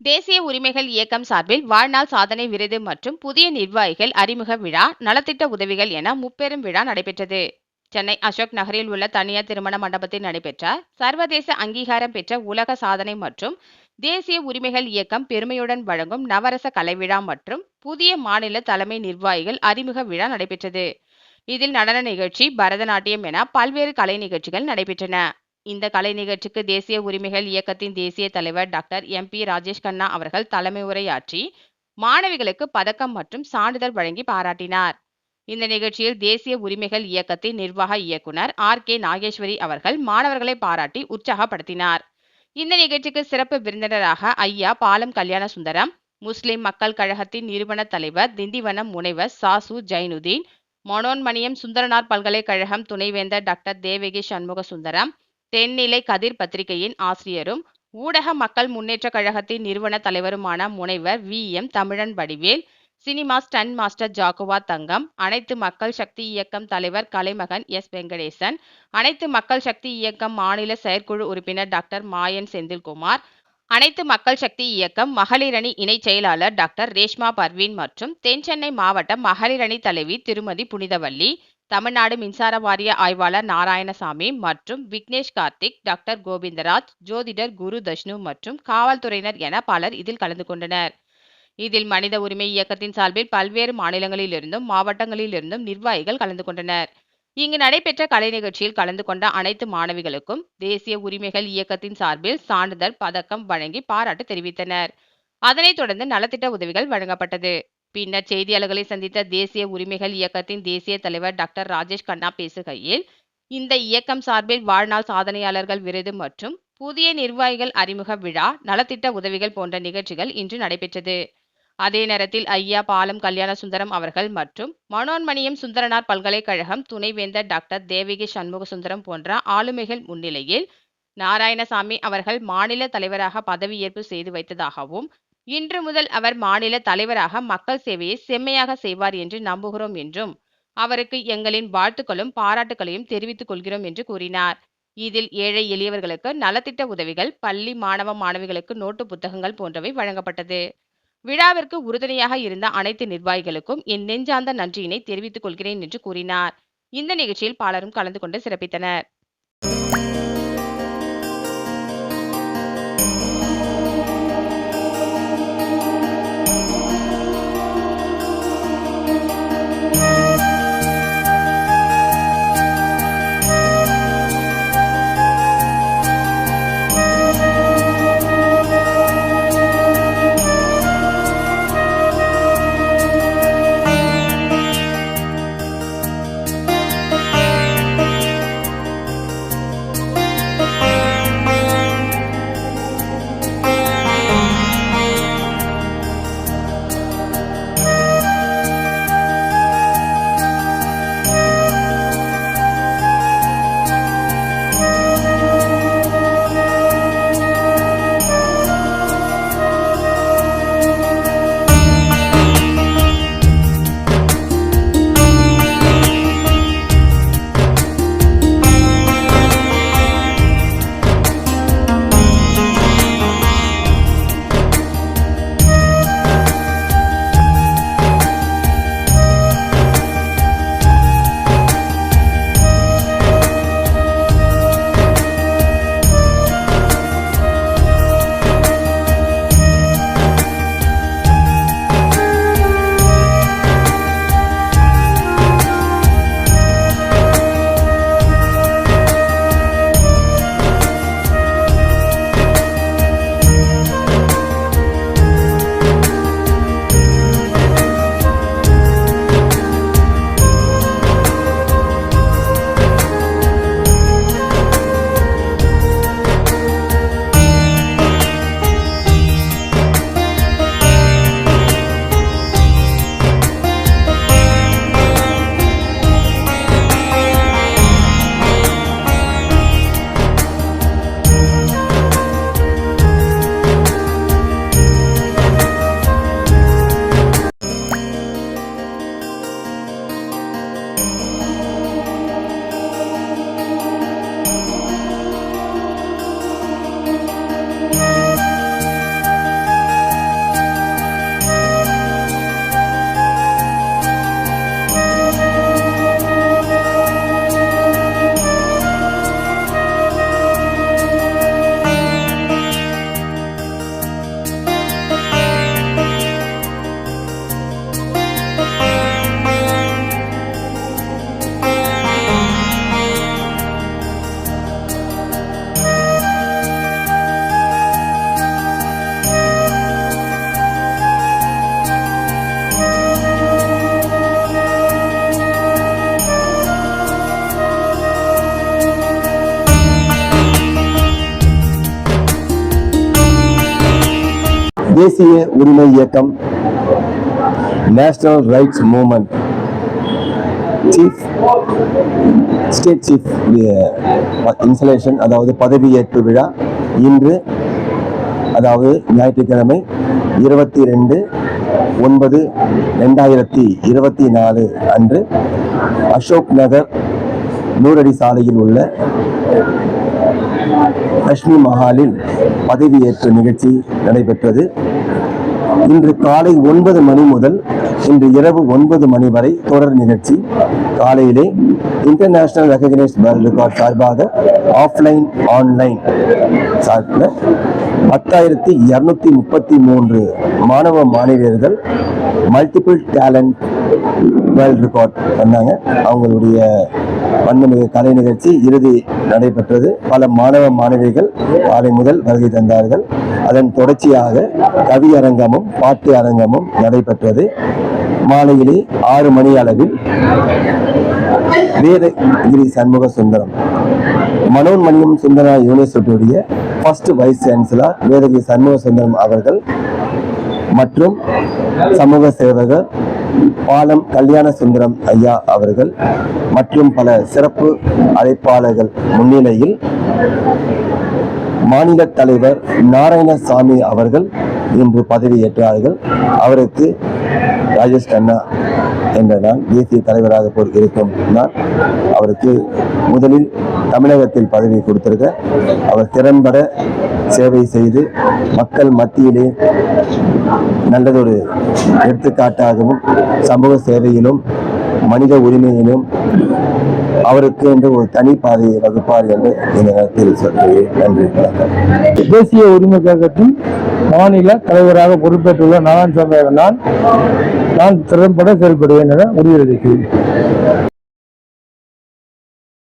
தேசிய உரிமைகள் இயக்கம் சார்பில் வாழ்நாள் சாதனை விருது மற்றும் புதிய நிர்வாகிகள் அறிமுக விழா நலத்திட்ட உதவிகள் என முப்பெரும் விழா நடைபெற்றது. சென்னை அசோக் நகரில் உள்ள தனியார் திருமண மண்டபத்தில் நடைபெற்ற சர்வதேச அங்கீகாரம் பெற்ற உலக சாதனை மற்றும் தேசிய உரிமைகள் இயக்கம் பெருமையுடன் வழங்கும் நவரச கலை விழா மற்றும் புதிய மாநில தலைமை நிர்வாகிகள் அறிமுக விழா நடைபெற்றது. இதில் நடன நிகழ்ச்சி பரதநாட்டியம் என பல்வேறு கலை நிகழ்ச்சிகள் நடைபெற்றன. இந்த கலை நிகழ்ச்சிக்கு தேசிய உரிமைகள் இயக்கத்தின் தேசிய தலைவர் doctor M P Rajesh Khanna அவர்கள் தலைமை உரையாற்றி மாணவிகளுக்கு பதக்கம் மற்றும் சான்றிதழ் வழங்கி பாராட்டினார். இந்த நிகழ்ச்சியில் தேசிய உரிமைகள் இயக்கத்தின் நிர்வாக இயக்குனர் ஆர் கே நாகேஸ்வரி அவர்கள் மாணவர்களை பாராட்டி உற்சாகப்படுத்தினார். இந்த நிகழ்ச்சிக்கு சிறப்பு விருந்தினராக ஐயா பாலம் கல்யாண சுந்தரம் முஸ்லிம் மக்கள் கழகத்தின் நிறுவன தலைவர் திண்டிவனம் முனைவர் சாசு ஜைனுதீன் மனோன்மணியம் சுந்தரனார் பல்கலைக்கழகம் துணைவேந்தர் டாக்டர் தேவகி சண்முக சுந்தரம் தென்னிலை கதிர் பத்திரிகையின் ஆசிரியரும் ஊடக மக்கள் முன்னேற்ற கழகத்தின் நிறுவன தலைவருமான முனைவர் V. M. Tamizhan Vadivel cinema stunt master Jaguar Thangam அனைத்து மக்கள் சக்தி இயக்கம் தலைவர் கலைமகன் எஸ். வெங்கடேசன் அனைத்து மக்கள் சக்தி இயக்கம் மாநில செயற்குழு உறுப்பினர் டாக்டர் மாயன் செந்தில்குமார் அனைத்து மக்கள் சக்தி இயக்கம் மகளிரணி இணை செயலாளர் டாக்டர் ரேஷ்மா பர்வீன் மற்றும் தென்சென்னை மாவட்ட மகளிரணி தலைவி திருமதி புனிதவல்லி தமிழ்நாடு மின்சார வாரிய ஆய்வாளர் நாராயணசாமி மற்றும் விக்னேஷ் கார்த்திக் டாக்டர் கோவிந்தராஜ் ஜோதிடர் குரு தஷ்ணு மற்றும் காவல்துறையினர் என பலர் இதில் கலந்து கொண்டனர். இதில் மனித உரிமை இயக்கத்தின் சார்பில் பல்வேறு மாநிலங்களிலிருந்தும் மாவட்டங்களிலிருந்தும் நிர்வாகிகள் கலந்து கொண்டனர். இங்கு நடைபெற்ற கலை நிகழ்ச்சியில் கலந்து கொண்ட அனைத்து மாணவிகளுக்கும் தேசிய உரிமைகள் இயக்கத்தின் சார்பில் சான்றிதழ் பதக்கம் வழங்கி பாராட்டு தெரிவித்தனர். அதனைத் தொடர்ந்து நலத்திட்ட உதவிகள் வழங்கப்பட்டது. பின்னர் செய்தியாளர்களை சந்தித்த தேசிய உரிமைகள் இயக்கத்தின் தேசிய தலைவர் டாக்டர் ராஜேஷ் கண்ணா பேசுகையில் இந்த இயக்கம் சார்பில் வாழ்நாள் சாதனையாளர்கள் விருது மற்றும் புதிய நிர்வாகிகள் அறிமுக விழா நலத்திட்ட உதவிகள் போன்ற நிகழ்ச்சிகள் இன்று நடைபெற்றது. அதே நேரத்தில் ஐயா பாலம் கல்யாண சுந்தரம் அவர்கள் மற்றும் மனோன்மணியம் சுந்தரனார் பல்கலைக்கழகம் துணைவேந்தர் டாக்டர் தேவகி சண்முக சுந்தரம் போன்ற ஆளுமைகள் முன்னிலையில் நாராயணசாமி அவர்கள் மாநில தலைவராக பதவியேற்பு செய்து வைத்ததாகவும் இன்று முதல் அவர் மாநில தலைவராக மக்கள் சேவையை செம்மையாக செய்வார் என்று நம்புகிறோம் என்றும் அவருக்கு எங்களின் வாழ்த்துக்களும் பாராட்டுகளையும் தெரிவித்துக் கொள்கிறோம் என்று கூறினார். இதில் ஏழை எளியவர்களுக்கு நலத்திட்ட உதவிகள் பள்ளி மாணவ மாணவிகளுக்கு நோட்டு புத்தகங்கள் போன்றவை வழங்கப்பட்டது. விழாவிற்கு உறுதுணையாக இருந்த அனைத்து நிர்வாகிகளுக்கும் என் நெஞ்சார்ந்த நன்றியினை தெரிவித்துக் கொள்கிறேன் என்று கூறினார். இந்த நிகழ்ச்சியில் பலரும் கலந்து கொண்டு சிறப்பித்தனர். தேசிய உரிமை இயக்கம் national rights movement chief state chief installation அதாவது பதவியேற்பு விழா இன்று அதாவது ஞாயிற்றுக்கிழமை இருபத்தி ரெண்டு ஒன்பது ரெண்டாயிரத்தி இருபத்தி நாலு அன்று அசோக் நகர் நூறடி சாலையில் உள்ள லக்ஷ்மி மஹாலில் பதவியேற்பு நிகழ்ச்சி நடைபெற்றது. இன்று காலை ஒன்பது மணி முதல் இன்று இரவு ஒன்பது மணி வரை தொடர் நிகழ்ச்சி. காலையிலே இன்டர்நேஷனல் ரெகக்னைஸ் வேர்ல்ட் ரெக்கார்ட் சார்பாக ஆஃப்லைன் ஆன்லைன் சார்பில் பத்தாயிரத்தி இரநூத்தி முப்பத்தி மூன்று மாணவ மாணவியர்கள் மல்டிபிள் டேலண்ட் வேர்ல்ட் ரெக்கார்ட் பண்ணாங்க அவங்களுடைய வண்ணமிகு கலை நிகழ்ச்சி இறுதி நடைபெற்றது. பல மாணவ மாணவிகள் காலை முதல் வருகை தந்தார்கள். அதன் தொடர்ச்சியாக கவி அரங்கமும் பாட்டு அரங்கமும் நடைபெற்றது. மாலையிலே ஆறு மணி அளவில் Vedagiri Shanmuga Sundaram Manonmaniam Sundara யூனிவர்சிட்டியுடைய first vice chancellor Vedagiri Shanmuga Sundaram அவர்கள் மற்றும் சமூக சேவகர் பாலம் கல்யாண சுந்தரம் ஐயா அவர்கள் மற்றும் பல சிறப்பு அழைப்பாளர்கள் முன்னிலையில் மாநில தலைவர் நாராயணசாமி அவர்கள் இன்று பதவியேற்றார்கள். அவருக்கு ராஜேஷ் கண்ணா என்ற நான் தேசிய தலைவராக பொறு- இருக்கும் நான் அவருக்கு முதலில் தமிழகத்தில் பதவி கொடுத்திருக்க. அவர் திறன்பட சேவை செய்து மக்கள் மத்தியிலே நல்லதொரு எடுத்துக்காட்டாகவும் சமூக சேவையிலும் மனித உரிமையிலும் அவருக்கு என்று ஒரு தனி பாதையை வகுப்பார் என்று இந்த நேரத்தில் சொல்கிறேன். நன்றி வணக்கம். தேசிய உரிமை கழகத்தின் மாநில தலைவராக பொறுப்பேற்றுள்ள நாராயணசாமி நான் நான் திறம்பட செயல்படுவேன் என உறுதியளிக்கிறேன்